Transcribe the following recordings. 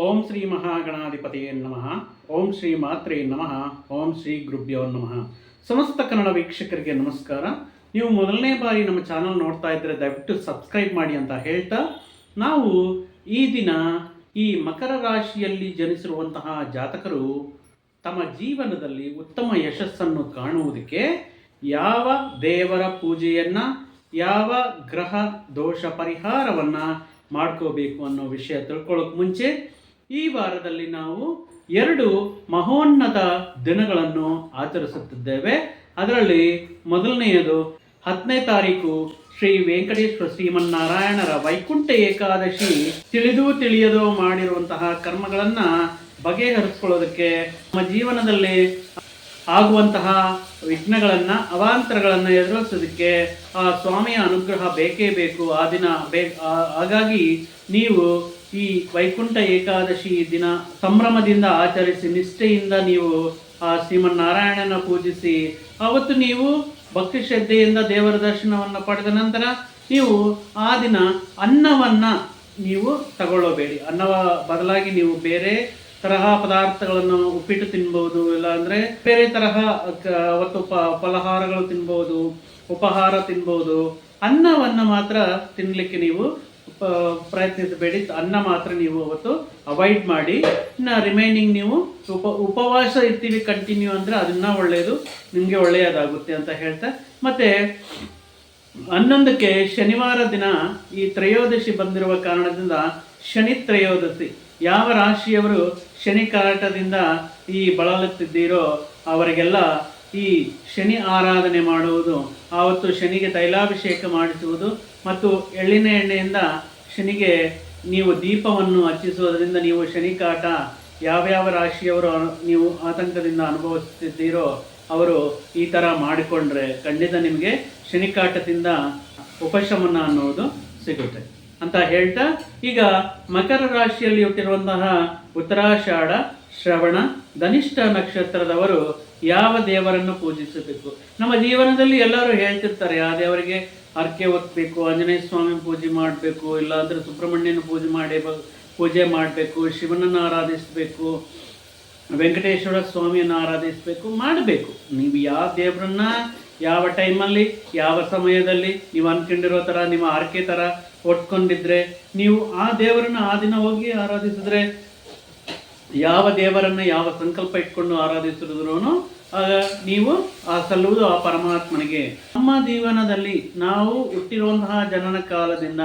ಓಂ ಶ್ರೀ ಮಹಾಗಣಾಧಿಪತಿಯೇ ನಮಃ. ಓಂ ಶ್ರೀ ಮಾತ್ರೇ ನಮಃ. ಓಂ ಶ್ರೀ ಗುರುಭ್ಯೋ ನಮಃ. ಸಮಸ್ತ ಕನ್ನಡ ವೀಕ್ಷಕರಿಗೆ ನಮಸ್ಕಾರ. ನೀವು ಮೊದಲನೇ ಬಾರಿ ನಮ್ಮ ಚಾನಲ್ ನೋಡ್ತಾ ಇದ್ದರೆ ದಯವಿಟ್ಟು ಸಬ್ಸ್ಕ್ರೈಬ್ ಮಾಡಿ ಅಂತ ಹೇಳ್ತಾ, ನಾವು ಈ ದಿನ ಈ ಮಕರ ರಾಶಿಯಲ್ಲಿ ಜನಿಸಿರುವಂತಹ ಜಾತಕರು ತಮ್ಮ ಜೀವನದಲ್ಲಿ ಉತ್ತಮ ಯಶಸ್ಸನ್ನು ಕಾಣುವುದಕ್ಕೆ ಯಾವ ದೇವರ ಪೂಜೆಯನ್ನು, ಯಾವ ಗ್ರಹ ದೋಷ ಪರಿಹಾರವನ್ನು ಮಾಡ್ಕೋಬೇಕು ಅನ್ನೋ ವಿಷಯ ತಿಳ್ಕೊಳ್ಳೋಕೆ ಮುಂಚೆ ಈ ವಾರದಲ್ಲಿ ನಾವು ಎರಡು ಮಹೋನ್ನತ ದಿನಗಳನ್ನು ಆಚರಿಸುತ್ತಿದ್ದೇವೆ. ಅದರಲ್ಲಿ ಮೊದಲನೆಯದು ಹತ್ತನೇ ತಾರೀಕು ಶ್ರೀ ವೆಂಕಟೇಶ್ವರ ಶ್ರೀಮನ್ನಾರಾಯಣರ ವೈಕುಂಠ ಏಕಾದಶಿ. ತಿಳಿದು ತಿಳಿಯದೋ ಮಾಡಿರುವಂತಹ ಕರ್ಮಗಳನ್ನು ಬಗೆಹರಿಸ್ಕೊಳ್ಳೋದಕ್ಕೆ ನಮ್ಮ ಜೀವನದಲ್ಲಿ ಆಗುವಂತಹ ವಿಘ್ನಗಳನ್ನು, ಅವಾಂತರಗಳನ್ನು ಎದುರಿಸೋದಕ್ಕೆ ಆ ಸ್ವಾಮಿಯ ಅನುಗ್ರಹ ಬೇಕೇ ಬೇಕು. ಆ ದಿನ ಬೇ ಹಾಗಾಗಿ ನೀವು ಈ ವೈಕುಂಠ ಏಕಾದಶಿ ದಿನ ಸಂಭ್ರಮದಿಂದ ಆಚರಿಸಿ ನಿಷ್ಠೆಯಿಂದ ನೀವು ಆ ಶ್ರೀಮನ್ನಾರಾಯಣನ ಪೂಜಿಸಿ, ಅವತ್ತು ನೀವು ಭಕ್ತಿ ಶ್ರದ್ಧೆಯಿಂದ ದೇವರ ದರ್ಶನವನ್ನು ಪಡೆದ ನಂತರ ನೀವು ಆ ದಿನ ಅನ್ನವನ್ನು ನೀವು ತಗೊಳ್ಳೋಬೇಡಿ. ಅನ್ನವ ಬದಲಾಗಿ ನೀವು ಬೇರೆ ತರಹ ಪದಾರ್ಥಗಳನ್ನು ಉಪ್ಪಿಟ್ಟು ತಿನ್ಬೋದು ಇಲ್ಲ ಅಂದರೆ ಬೇರೆ ತರಹ ಅವತ್ತು ಪ, ಫಲಹಾರಗಳು ತಿನ್ಬೋದು ಉಪಹಾರ ತಿನ್ಬೋದು ಅನ್ನವನ್ನು ಮಾತ್ರ ತಿನ್ನಲಿಕ್ಕೆ ನೀವು ಪ್ರಯತ್ನಿಸಬೇಡಿ ಅನ್ನ ಮಾತ್ರ ನೀವು ಅವತ್ತು ಅವಾಯ್ಡ್ ಮಾಡಿ. ಇನ್ನು ರಿಮೈನಿಂಗ್ ನೀವು ಉಪ, ಉಪವಾಸ ಇರ್ತೀವಿ ಕಂಟಿನ್ಯೂ ಅಂದರೆ ಅದನ್ನ ಒಳ್ಳೆಯದು ನಿಮಗೆ ಒಳ್ಳೆಯದಾಗುತ್ತೆ ಅಂತ ಹೇಳ್ತಾ. ಮತ್ತೆ ಹನ್ನೊಂದಕ್ಕೆ ಶನಿವಾರ ದಿನ ಈ ತ್ರಯೋದಶಿ ಬಂದಿರುವ ಕಾರಣದಿಂದ ಶನಿ ತ್ರಯೋದಶಿ. ಯಾವ ರಾಶಿಯವರು ಶನಿ ಕಾಟದಿಂದ ಈ ಬಳಲುತ್ತಿದ್ದೀರೋ ಅವರಿಗೆಲ್ಲ ಈ ಶನಿ ಆರಾಧನೆ ಮಾಡುವುದು, ಆವತ್ತು ಶನಿಗೆ ತೈಲಾಭಿಷೇಕ ಮಾಡಿಸುವುದು ಮತ್ತು ಎಳ್ಳಿನ ಎಣ್ಣೆಯಿಂದ ಶನಿಗೆ ನೀವು ದೀಪವನ್ನು ಹಚ್ಚಿಸುವುದರಿಂದ ನೀವು ಶನಿ ಕಾಟ ಯಾವ್ಯಾವ ರಾಶಿಯವರು ನೀವು ಆತಂಕದಿಂದ ಅನುಭವಿಸುತ್ತಿದ್ದೀರೋ ಅವರು ಈ ಥರ ಮಾಡಿಕೊಂಡ್ರೆ ಖಂಡಿತ ನಿಮಗೆ ಶನಿಕಾಟದಿಂದ ಉಪಶಮನ ಅನ್ನೋದು ಸಿಗುತ್ತೆ. ಅಂತ ಹೇಳ್ತಾ, ಈಗ ಮಕರ ರಾಶಿಯಲ್ಲಿ ಹುಟ್ಟಿರುವಂತಹ ಉತ್ತರಾಷಾಢ ಶ್ರವಣ, ಧನಿಷ್ಠ ನಕ್ಷತ್ರದವರು ಯಾವ ದೇವರನ್ನು ಪೂಜಿಸಬೇಕು? ನಮ್ಮ ಜೀವನದಲ್ಲಿ ಎಲ್ಲರೂ ಹೇಳ್ತಿರ್ತಾರೆ, ಆ ದೇವರಿಗೆ ಹರಕೆ ಒತ್ತಬೇಕು ಆಂಜನೇಯ ಸ್ವಾಮಿ ಪೂಜೆ ಮಾಡಬೇಕು, ಇಲ್ಲಾಂದ್ರೆ ಸುಬ್ರಹ್ಮಣ್ಯನ ಪೂಜೆ ಮಾಡಿ ಪೂಜೆ ಮಾಡಬೇಕು, ಶಿವನನ್ನು ಆರಾಧಿಸಬೇಕು, ವೆಂಕಟೇಶ್ವರ ಸ್ವಾಮಿಯನ್ನು ಆರಾಧಿಸಬೇಕು, ಮಾಡಬೇಕು. ನೀವು ಯಾವ ದೇವರನ್ನ, ಯಾವ ಟೈಮಲ್ಲಿ, ಯಾವ ಸಮಯದಲ್ಲಿ, ನೀವು ಅನ್ಕೊಂಡಿರೋ ಥರ, ನಿಮ್ಮ ಆರ್ಕೆ ಥರ ಒಟ್ಕೊಂಡಿದ್ರೆ ನೀವು ಆ ದೇವರನ್ನ ಆ ದಿನ ಹೋಗಿ ಆರಾಧಿಸಿದ್ರೆ ಯಾವ ದೇವರನ್ನ ಯಾವ ಸಂಕಲ್ಪ ಇಟ್ಕೊಂಡು ಆರಾಧಿಸಿದ್ರು ಆಗ ನೀವು ಆ ಸಲ್ಲುವುದು ಆ ಪರಮಾತ್ಮನಿಗೆ. ನಮ್ಮ ಜೀವನದಲ್ಲಿ ನಾವು ಹುಟ್ಟಿರುವಂತಹ ಜನನ ಕಾಲದಿಂದ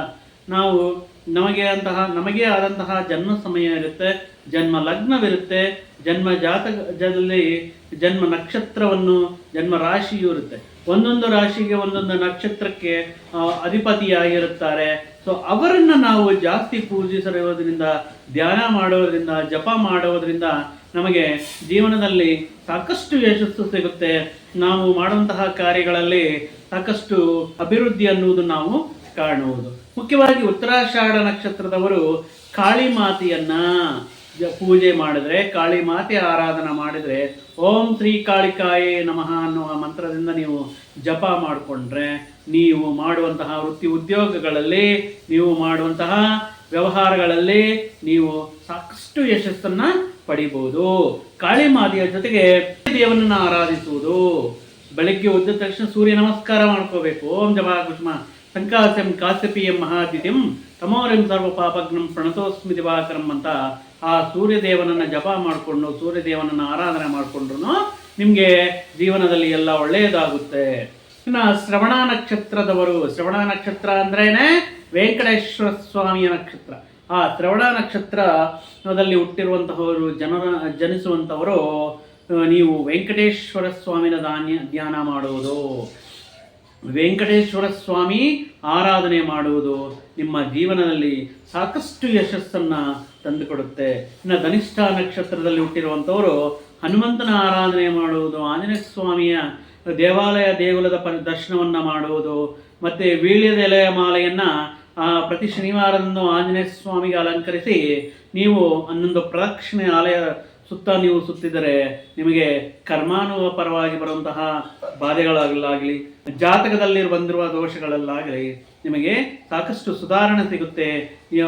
ನಾವು ನಮಗೆ ಅಂತಹ, ನಮಗೆ ಆದಂತಹ ಜನ್ಮ ಸಮಯ ಇರುತ್ತೆ, ಜನ್ಮ ಲಗ್ನವಿರುತ್ತೆ, ಜನ್ಮ ಜಾತಕದಲ್ಲಿ ಜನ್ಮ ನಕ್ಷತ್ರವನ್ನು, ಜನ್ಮ ರಾಶಿಯೂ ಇರುತ್ತೆ. ಒಂದೊಂದು ರಾಶಿಗೆ ಒಂದೊಂದು ನಕ್ಷತ್ರಕ್ಕೆ ಅಧಿಪತಿಯಾಗಿರುತ್ತಾರೆ. ಸೊ ಅವರನ್ನು ನಾವು ಜಾಸ್ತಿ ಪೂಜಿಸಿರೋದ್ರಿಂದ, ಧ್ಯಾನ ಮಾಡೋದ್ರಿಂದ, ಜಪ ಮಾಡೋದ್ರಿಂದ ನಮಗೆ ಜೀವನದಲ್ಲಿ ಸಾಕಷ್ಟು ಯಶಸ್ಸು ಸಿಗುತ್ತೆ. ನಾವು ಮಾಡುವಂತಹ ಕಾರ್ಯಗಳಲ್ಲಿ ಸಾಕಷ್ಟು ಅಭಿವೃದ್ಧಿ ಅನ್ನುವುದು ನಾವು ಕಾಣುವುದು. ಮುಖ್ಯವಾಗಿ ಉತ್ತರಾಷಾಢ ನಕ್ಷತ್ರದವರು ಕಾಳಿ ಮಾತೆಯನ್ನ ಪೂಜೆ ಮಾಡಿದ್ರೆ, ಕಾಳಿ ಮಾತೆ ಆರಾಧನೆ ಮಾಡಿದ್ರೆ ಓಂ ಶ್ರೀ ಕಾಳಿಕಾಯೇ ನಮಃ ಅನ್ನುವ ಮಂತ್ರದಿಂದ ನೀವು ಜಪ ಮಾಡಿಕೊಂಡ್ರೆ ನೀವು ಮಾಡುವಂತಹ ವೃತ್ತಿ ಉದ್ಯೋಗಗಳಲ್ಲಿ, ನೀವು ಮಾಡುವಂತಹ ವ್ಯವಹಾರಗಳಲ್ಲಿ ನೀವು ಸಾಕಷ್ಟು ಯಶಸ್ಸನ್ನ ಪಡಿಬಹುದು ಕಾಳಿ ಮಾತೆಯ ಜೊತೆಗೆ ದೇವನನ್ನ ಆರಾಧಿಸುವುದು. ಬೆಳಗ್ಗೆ ಉದ್ದ ತಕ್ಷಣ ಸೂರ್ಯ ನಮಸ್ಕಾರ ಮಾಡ್ಕೋಬೇಕು. ಓಂ ಜಪ ಕುಷ್ಮ ಸಂಕಾಸ್ಯಂ ಕಾಸ್ಯಪಿಯಂ ಮಹಾದಿತಿಂ. ತಮೋರಿಂ ಸರ್ವ ಪಾಪಗ್ನಂ ಪ್ರಣತೋಸ್ಮಿ ದಿವಾಕರಂ ಅಂತ ಆ ಸೂರ್ಯದೇವನನ್ನ ಜಪ ಮಾಡಿಕೊಂಡು, ಸೂರ್ಯದೇವನನ್ನ ಆರಾಧನೆ ಮಾಡಿಕೊಂಡ್ರು ನಿಮಗೆ ಜೀವನದಲ್ಲಿ ಎಲ್ಲ ಒಳ್ಳೆಯದಾಗುತ್ತೆ. ಇನ್ನು ಶ್ರವಣ ನಕ್ಷತ್ರದವರು, ಶ್ರವಣ ನಕ್ಷತ್ರ ಅಂದ್ರೇನೆ ವೆಂಕಟೇಶ್ವರ ಸ್ವಾಮಿಯ ನಕ್ಷತ್ರ. ಆ ಶ್ರವಣ ನಕ್ಷತ್ರದಲ್ಲಿ ಹುಟ್ಟಿರುವಂತಹವರು, ಜನರ ಜನಿಸುವಂಥವರು ನೀವು ವೆಂಕಟೇಶ್ವರ ಸ್ವಾಮಿನ ಧಾನ್ಯ ಧ್ಯಾನ ಮಾಡುವುದು. ವೆಂಕಟೇಶ್ವರ ಸ್ವಾಮಿ ಆರಾಧನೆ ಮಾಡುವುದು. ನಿಮ್ಮ ಜೀವನದಲ್ಲಿ ಸಾಕಷ್ಟು ಯಶಸ್ಸನ್ನು ತಂದುಕೊಡುತ್ತೆ. ಇನ್ನು ಧನಿಷ್ಠ ನಕ್ಷತ್ರದಲ್ಲಿ ಹುಟ್ಟಿರುವಂಥವರು ಹನುಮಂತನ ಆರಾಧನೆ ಮಾಡುವುದು, ಆಂಜನೇಯ ಸ್ವಾಮಿಯ ದೇವಾಲಯ ದೇಗುಲದ ಪ ದರ್ಶನವನ್ನು ಮಾಡುವುದು, ಮತ್ತು ವೀಳ್ಯದ ಎಲೆಯ ಮಾಲೆಯನ್ನು ಪ್ರತಿ ಶನಿವಾರದಂದು ಆಂಜನೇಯ ಸ್ವಾಮಿಗೆ ಅಲಂಕರಿಸಿ ನೀವು ಹನ್ನೊಂದು ಪ್ರದಕ್ಷಿಣೆ ಆಲಯ ಸುತ್ತ ನೀವು ಸುತ್ತಿದರೆ ನಿಮಗೆ ಕರ್ಮಾನುವ ಪರವಾಗಿ ಬರುವಂತಹ ಬಾಧೆಗಳಾಗಲಾಗಲಿ, ಜಾತಕದಲ್ಲಿ ಬಂದಿರುವ ದೋಷಗಳಲ್ಲಾಗಲಿ, ನಿಮಗೆ ಸಾಕಷ್ಟು ಸುಧಾರಣೆ ಸಿಗುತ್ತೆ.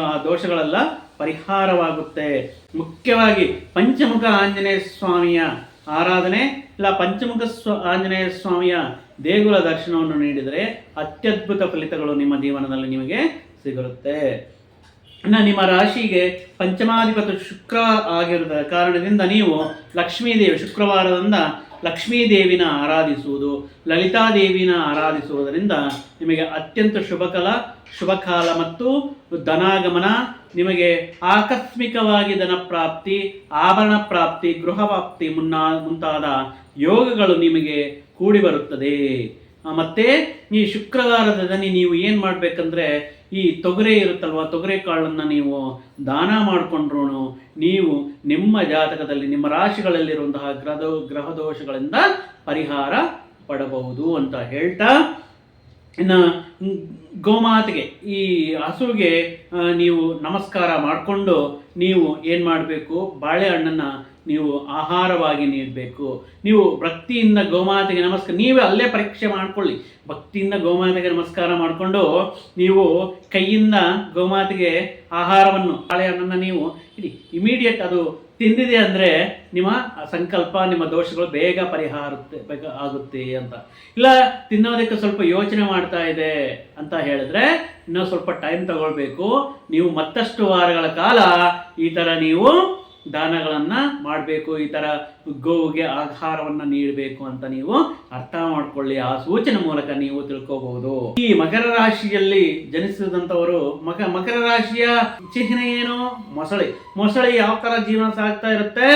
ಆ ದೋಷಗಳೆಲ್ಲ ಪರಿಹಾರವಾಗುತ್ತೆ. ಮುಖ್ಯವಾಗಿ ಪಂಚಮುಖ ಆಂಜನೇಯ ಸ್ವಾಮಿಯ ಆರಾಧನೆ ಇಲ್ಲ, ಪಂಚಮುಖ ಸ್ವ, ಆಂಜನೇಯ ಸ್ವಾಮಿಯ ದೇಗುಲ ದರ್ಶನವನ್ನು ನೀಡಿದರೆ ಅತ್ಯದ್ಭುತ ಫಲಿತಗಳು ನಿಮ್ಮ ಜೀವನದಲ್ಲಿ ನಿಮಗೆ ಸಿಗುತ್ತೆ. ಇನ್ನು ನಿಮ್ಮ ರಾಶಿಗೆ ಪಂಚಮಾಧಿಪತಿ ಶುಕ್ರ ಆಗಿರುವ ಕಾರಣದಿಂದ ನೀವು ಲಕ್ಷ್ಮೀದೇವಿ ಶುಕ್ರವಾರದಿಂದ ಲಕ್ಷ್ಮೀದೇವಿನ ಆರಾಧಿಸುವುದು, ಲಲಿತಾದೇವಿನ ಆರಾಧಿಸುವುದರಿಂದ ನಿಮಗೆ ಅತ್ಯಂತ ಶುಭಕಲ ಶುಭಕಾಲ ಮತ್ತು ಧನಾಗಮನ, ನಿಮಗೆ ಆಕಸ್ಮಿಕವಾಗಿ ಧನ ಪ್ರಾಪ್ತಿ, ಆಭರಣ ಪ್ರಾಪ್ತಿ, ಗೃಹ ಪ್ರಾಪ್ತಿ ಮುನ್ನ, ಮುಂತಾದ ಯೋಗಗಳು ನಿಮಗೆ ಕೂಡಿ ಬರುತ್ತದೆ. ಮತ್ತೆ ಈ ಶುಕ್ರವಾರದ ದನಿ ನೀವು ಏನು ಮಾಡಬೇಕಂದ್ರೆ ಈ ತೊಗರೆ ಇರುತ್ತಲ್ವ, ತೊಗರೆ ಕಾಳನ್ನು ನೀವು ದಾನ ಮಾಡಿಕೊಂಡ್ರು ನೀವು ನಿಮ್ಮ ಜಾತಕದಲ್ಲಿ, ನಿಮ್ಮ ರಾಶಿಗಳಲ್ಲಿರುವಂತಹ ಗ್ರಹದೋ ಗ್ರಹ ದೋಷಗಳಿಂದ ಪರಿಹಾರ ಪಡಬಹುದು ಅಂತ ಹೇಳ್ತಾ, ಇನ್ನು ಗೋಮಾತೆಗೆ, ಈ ಹಸುವಿಗೆ ನೀವು ನಮಸ್ಕಾರ ಮಾಡಿಕೊಂಡು ನೀವು ಏನು ಮಾಡಬೇಕು ಬಾಳೆಹಣ್ಣನ್ನು ನೀವು ಆಹಾರವಾಗಿ ನೀಡಬೇಕು. ನೀವು ಭಕ್ತಿಯಿಂದ ಗೋಮಾತೆಗೆ ನಮಸ್ಕಾರ ನೀವೇ ಅಲ್ಲೇ ಪರೀಕ್ಷೆ ಮಾಡ್ಕೊಳ್ಳಿ. ಭಕ್ತಿಯಿಂದ ಗೋಮಾತೆಗೆ ನಮಸ್ಕಾರ ಮಾಡಿಕೊಂಡು ನೀವು ಕೈಯಿಂದ ಗೋಮಾತೆಗೆ ಆಹಾರವನ್ನು ಬಾಳೆಹಣ್ಣನ್ನು ನೀವು ಇಡಿ ಇಮಿಡಿಯೇಟ್ ಅದು ತಿಂದಿದೆ ಅಂದರೆ ನಿಮ್ಮ ಸಂಕಲ್ಪ, ನಿಮ್ಮ ದೋಷಗಳು ಬೇಗ ಪರಿಹಾರ ಬೇಗ ಆಗುತ್ತೆ ಅಂತ. ಇಲ್ಲ, ತಿನ್ನೋದಕ್ಕೆ ಸ್ವಲ್ಪ ಯೋಚನೆ ಮಾಡ್ತಾ ಇದೆ ಅಂತ ಹೇಳಿದ್ರೆ ಇನ್ನೂ ಸ್ವಲ್ಪ ಟೈಮ್ ತಗೊಳ್ಬೇಕು. ನೀವು ಮತ್ತಷ್ಟು ವಾರಗಳ ಕಾಲ ಈ ಥರ ನೀವು ದಾನಗಳನ್ನು ಮಾಡಬೇಕು, ಈ ಥರ ಗೋವಿಗೆ ಆಹಾರವನ್ನು ನೀಡಬೇಕು ಅಂತ ನೀವು ಅರ್ಥ ಮಾಡ್ಕೊಳ್ಳಿ. ಆ ಸೂಚನೆ ಮೂಲಕ ನೀವು ತಿಳ್ಕೋಬಹುದು. ಈ ಮಕರ ರಾಶಿಯಲ್ಲಿ ಜನಿಸಿದಂಥವರು, ಮಕ, ಮಕರ ರಾಶಿಯ ಚಿಹ್ನೆ ಏನು? ಮೊಸಳೆ. ಮೊಸಳೆ ಯಾವ ಥರ ಜೀವನ ಸಾಗ್ತಾ ಇರುತ್ತೆ?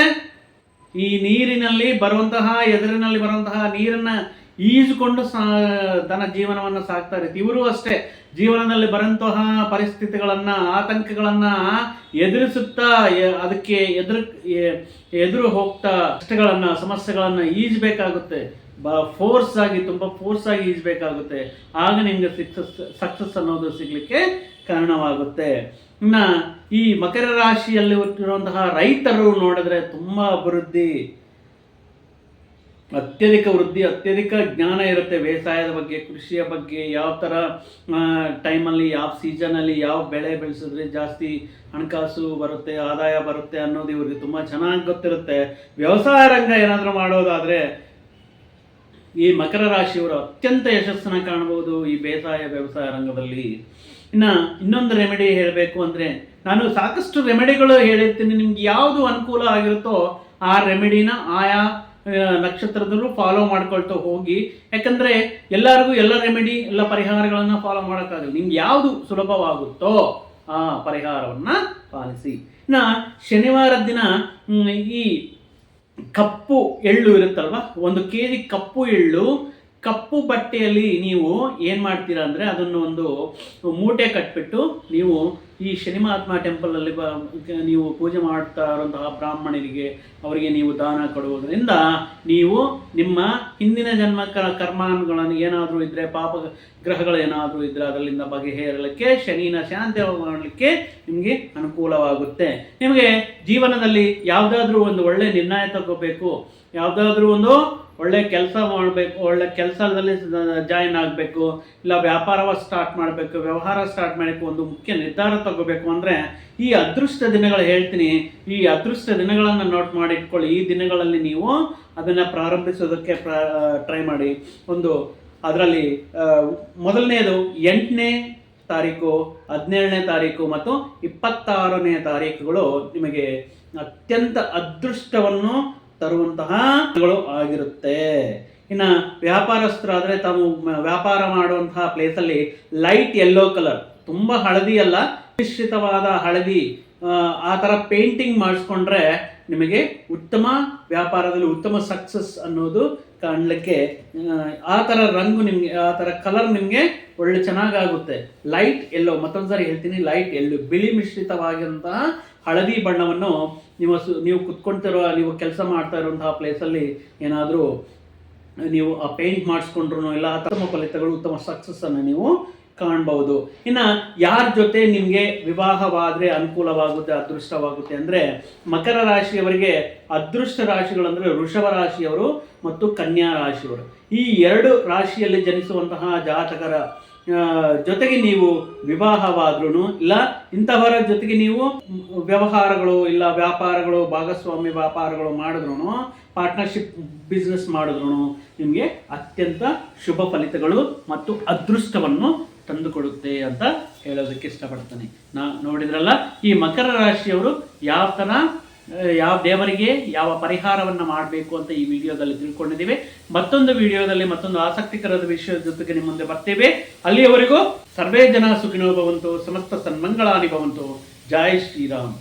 ಈ ನೀರಿನಲ್ಲಿ ಬರುವಂತಹ, ಎದುರಿನಲ್ಲಿ ಬರುವಂತಹ ನೀರನ್ನ ಈಜುಕೊಂಡು ಸಾ, ತನ್ನ ಜೀವನವನ್ನು ಸಾಗ್ತಾ ಇರುತ್ತೆ ಇವರು ಅಷ್ಟೇ. ಜೀವನದಲ್ಲಿ ಬರಂತಹ ಪರಿಸ್ಥಿತಿಗಳನ್ನ, ಆತಂಕಗಳನ್ನ ಎದುರಿಸುತ್ತಾ ಅದಕ್ಕೆ ಎದುರು ಎದುರು ಹೋಗ್ತಾ ಕಷ್ಟಗಳನ್ನ, ಸಮಸ್ಯೆಗಳನ್ನ ಈಜಬೇಕಾಗುತ್ತೆ. ಬ ಫೋರ್ಸ್ ಆಗಿ, ತುಂಬ ಫೋರ್ಸ್ ಆಗಿ ಈಜಬೇಕಾಗುತ್ತೆ. ಆಗ ನಿಮಗೆ ಸಿಕ್ಸಸ್ ಸಕ್ಸಸ್ ಅನ್ನೋದು ಸಿಗಲಿಕ್ಕೆ ಕಾರಣವಾಗುತ್ತೆ. ಇನ್ನ ಈ ಮಕರ ರಾಶಿಯಲ್ಲಿ ಹುಟ್ಟಿರುವಂತಹ ರೈತರು ನೋಡಿದ್ರೆ ತುಂಬಾ ಅಭಿವೃದ್ಧಿ. ಅತ್ಯಧಿಕ ವೃದ್ಧಿ, ಅತ್ಯಧಿಕ ಜ್ಞಾನ ಇರುತ್ತೆ ಬೇಸಾಯದ ಬಗ್ಗೆ, ಕೃಷಿಯ ಬಗ್ಗೆ, ಯಾವ ಥರ ಟೈಮಲ್ಲಿ, ಯಾವ ಸೀಸನಲ್ಲಿ, ಯಾವ ಬೆಳೆ ಬೆಳೆಸಿದ್ರೆ ಜಾಸ್ತಿ ಹಣಕಾಸು ಬರುತ್ತೆ, ಆದಾಯ ಬರುತ್ತೆ ಅನ್ನೋದು ಇವ್ರಿಗೆ ತುಂಬ ಚೆನ್ನಾಗಿ ಗೊತ್ತಿರುತ್ತೆ. ವ್ಯವಸಾಯ ರಂಗ ಏನಾದರೂ ಮಾಡೋದಾದರೆ, ಈ ಮಕರ ರಾಶಿಯವರು ಅತ್ಯಂತ ಯಶಸ್ಸನ್ನು ಕಾಣಬಹುದು ಈ ಬೇಸಾಯ, ವ್ಯವಸಾಯ ರಂಗದಲ್ಲಿ. ಇನ್ನು ಇನ್ನೊಂದು ರೆಮಿಡಿ ಹೇಳಬೇಕು ಅಂದರೆ, ನಾನು ಸಾಕಷ್ಟು ರೆಮಿಡಿಗಳು ಹೇಳಿರ್ತೀನಿ. ನಿಮ್ಗೆ ಯಾವುದು ಅನುಕೂಲ ಆಗಿರುತ್ತೋ ಆ ರೆಮಿಡಿನ ಆಯಾ ನಕ್ಷತ್ರದಲ್ಲೂ ಫಾಲೋ ಮಾಡ್ಕೊಳ್ತಾ ಹೋಗಿ. ಯಾಕಂದರೆ ಎಲ್ಲರಿಗೂ ಎಲ್ಲ ರೆಮಿಡಿ ಎಲ್ಲ ಪರಿಹಾರಗಳನ್ನು ಫಾಲೋ ಮಾಡೋಕ್ಕಾಗಲ್ಲ. ನಿಮ್ಗೆ ಯಾವುದು ಸುಲಭವಾಗುತ್ತೋ ಆ ಪರಿಹಾರವನ್ನು ಪಾಲಿಸಿ. ಇನ್ನು ಶನಿವಾರದ ದಿನ ಈ ಕಪ್ಪು ಎಳ್ಳು ಇರುತ್ತಲ್ವ? ಒಂದು ಕೆ ಕಪ್ಪು ಎಳ್ಳು, ಕಪ್ಪು ಬಟ್ಟೆಯಲ್ಲಿ ನೀವು ಏನು ಮಾಡ್ತೀರಾ ಅಂದರೆ ಅದನ್ನು ಒಂದು ಮೂಟೆ ಕಟ್ಬಿಟ್ಟು ನೀವು ಈ ಶನಿ ಮಹಾತ್ಮ ಟೆಂಪಲಲ್ಲಿ ಬ ನೀವು ಪೂಜೆ ಮಾಡ್ತಾ ಇರುವಂತಹ ಬ್ರಾಹ್ಮಣರಿಗೆ ಅವರಿಗೆ ನೀವು ದಾನ ಕೊಡುವುದರಿಂದ ನೀವು ನಿಮ್ಮ ಹಿಂದಿನ ಜನ್ಮ ಕರ್ಮಾನುಗಳನ್ನು ಏನಾದರೂ ಇದ್ದರೆ ಪಾಪ ಗ್ರಹಗಳು ಏನಾದರೂ ಇದ್ದರೆ ಅದರಿಂದ ಬಗೆಹೇರಲಿಕ್ಕೆ ಶನಿನ ಶಾಂತಿ ಮಾಡಲಿಕ್ಕೆ ನಿಮಗೆ ಅನುಕೂಲವಾಗುತ್ತೆ. ನಿಮಗೆ ಜೀವನದಲ್ಲಿ ಯಾವುದಾದ್ರೂ ಒಂದು ಒಳ್ಳೆ ನಿರ್ಣಯ ತಗೋಬೇಕು, ಯಾವುದಾದ್ರೂ ಒಂದು ಒಳ್ಳೆ ಕೆಲಸ ಮಾಡಬೇಕು, ಒಳ್ಳೆ ಕೆಲಸದಲ್ಲಿ ಜಾಯಿನ್ ಆಗಬೇಕು, ಇಲ್ಲ ವ್ಯಾಪಾರವ ಸ್ಟಾರ್ಟ್ ಮಾಡಬೇಕು, ವ್ಯವಹಾರ ಸ್ಟಾರ್ಟ್ ಮಾಡಬೇಕು, ಒಂದು ಮುಖ್ಯ ನಿರ್ಧಾರ ತಗೋಬೇಕು ಅಂದರೆ ಈ ಅದೃಷ್ಟ ದಿನಗಳು ಹೇಳ್ತೀನಿ. ಈ ಅದೃಷ್ಟ ದಿನಗಳನ್ನು ನೋಟ್ ಮಾಡಿ ಇಟ್ಕೊಳ್ಳಿ ಈ ದಿನಗಳಲ್ಲಿ ನೀವು ಅದನ್ನು ಪ್ರಾರಂಭಿಸೋದಕ್ಕೆ ಪ್ರ ಟ್ರೈ ಮಾಡಿ. ಒಂದು, ಅದರಲ್ಲಿ ಮೊದಲನೇದು ಎಂಟನೇ ತಾರೀಕು, ಹದಿನೇಳನೇ ತಾರೀಕು ಮತ್ತು ಇಪ್ಪತ್ತಾರನೇ ತಾರೀಕುಗಳು ನಿಮಗೆ ಅತ್ಯಂತ ಅದೃಷ್ಟವನ್ನು ತರುವಂತಹ ಆಗಿರುತ್ತೆ. ಇನ್ನು ವ್ಯಾಪಾರಸ್ಥರಾದರೆ ತಾವು ವ್ಯಾಪಾರ ಮಾಡುವಂತಹ ಪ್ಲೇಸಲ್ಲಿ ಲೈಟ್ ಯೆಲ್ಲೋ ಕಲರ್ ತುಂಬ ಹಳದಿ ಅಲ್ಲ ಮಿಶ್ರಿತವಾದ ಹಳದಿ ಆ, ಥರ ಪೇಂಟಿಂಗ್ ಮಾಡಿಸ್ಕೊಂಡ್ರೆ ನಿಮಗೆ ಉತ್ತಮ ವ್ಯಾಪಾರದಲ್ಲಿ ಉತ್ತಮ ಸಕ್ಸಸ್ ಅನ್ನೋದು ಕಾಣಲಿಕ್ಕೆ ಆ, ಆ ಥರ ರಂಗು ನಿಮಗೆ ಆ ಥರ ಕಲರ್ ನಿಮಗೆ ಒಳ್ಳೆ ಚೆನ್ನಾಗಾಗುತ್ತೆ. ಲೈಟ್ ಎಲ್ಲೋ ಮತ್ತೊಂದು ಸಾರಿ ಹೇಳ್ತೀನಿ ಲೈಟ್ ಎಲ್ಲೋ ಬಿಳಿ ಮಿಶ್ರಿತವಾಗಿರುವಂತಹ ಹಳದಿ ಬಣ್ಣವನ್ನು ನೀವು ಸು ನೀವು ಕುತ್ಕೊಳ್ತಿರೋ ನೀವು ಕೆಲಸ ಮಾಡ್ತಾ ಇರುವಂತಹ ಪ್ಲೇಸಲ್ಲಿ ಏನಾದರೂ ನೀವು ಆ ಪೇಂಟ್ ಮಾಡಿಸ್ಕೊಂಡ್ರು ಇಲ್ಲ ಉತ್ತಮ ಫಲಿತಗಳು ಉತ್ತಮ ಸಕ್ಸಸ್ಸನ್ನು ನೀವು ಕಾಣ್ಬಹುದು ಇನ್ನ ಯಾರ ಜೊತೆ ನಿಮಗೆ ವಿವಾಹವಾದ್ರೆ ಅನುಕೂಲವಾಗುತ್ತೆ, ಅದೃಷ್ಟವಾಗುತ್ತೆ ಅಂದ್ರೆ ಮಕರ ರಾಶಿಯವರಿಗೆ ಅದೃಷ್ಟ ರಾಶಿಗಳಂದರೆ ವೃಷಭ ರಾಶಿಯವರು ಮತ್ತು ಕನ್ಯಾ ರಾಶಿಯವರು. ಈ ಎರಡು ರಾಶಿಯಲ್ಲಿ ಜನಿಸುವಂತಹ ಜಾತಕರ ಜೊತೆಗೆ ನೀವು ವಿವಾಹವಾದ್ರೂ ಇಲ್ಲ, ಇಂತಹವರ ಜೊತೆಗೆ ನೀವು ವ್ಯವಹಾರಗಳು ಇಲ್ಲ, ವ್ಯಾಪಾರಗಳು, ಭಾಗಸ್ವಾಮ್ಯ ವ್ಯಾಪಾರಗಳು ಮಾಡಿದ್ರು ಪಾರ್ಟ್ನರ್ಶಿಪ್ ಬಿಸ್ನೆಸ್ ಮಾಡಿದ್ರು ನಿಮಗೆ ಅತ್ಯಂತ ಶುಭ ಫಲಿತಗಳು ಮತ್ತು ಅದೃಷ್ಟವನ್ನು ತಂದುಕೊಡುತ್ತೆ ಅಂತ ಹೇಳೋದಕ್ಕೆ ಇಷ್ಟಪಡ್ತಾನೆ. ನಾ ನೋಡಿದ್ರಲ್ಲ, ಈ ಮಕರ ರಾಶಿಯವರು ಯಾವ ಥರ ಯಾವ ದೇವರಿಗೆ ಯಾವ ಪರಿಹಾರವನ್ನು ಮಾಡಬೇಕು ಅಂತ ಈ ವಿಡಿಯೋದಲ್ಲಿ ತಿಳ್ಕೊಂಡಿದ್ದೀವಿ. ಮತ್ತೊಂದು ವಿಡಿಯೋದಲ್ಲಿ ಮತ್ತೊಂದು ಆಸಕ್ತಿಕರದ ವಿಷಯದ ಜೊತೆಗೆ ನಿಮ್ಮ ಮುಂದೆ ಬರ್ತೇವೆ. ಅಲ್ಲಿಯವರೆಗೂ ಸರ್ವೇ ಜನ ಸುಖಿನೋ ಭವಂತು, ಸಮಸ್ತ ಸನ್ಮಂಗಳಾನಿ ಭವಂತು. ಜೈ ಶ್ರೀರಾಮ್.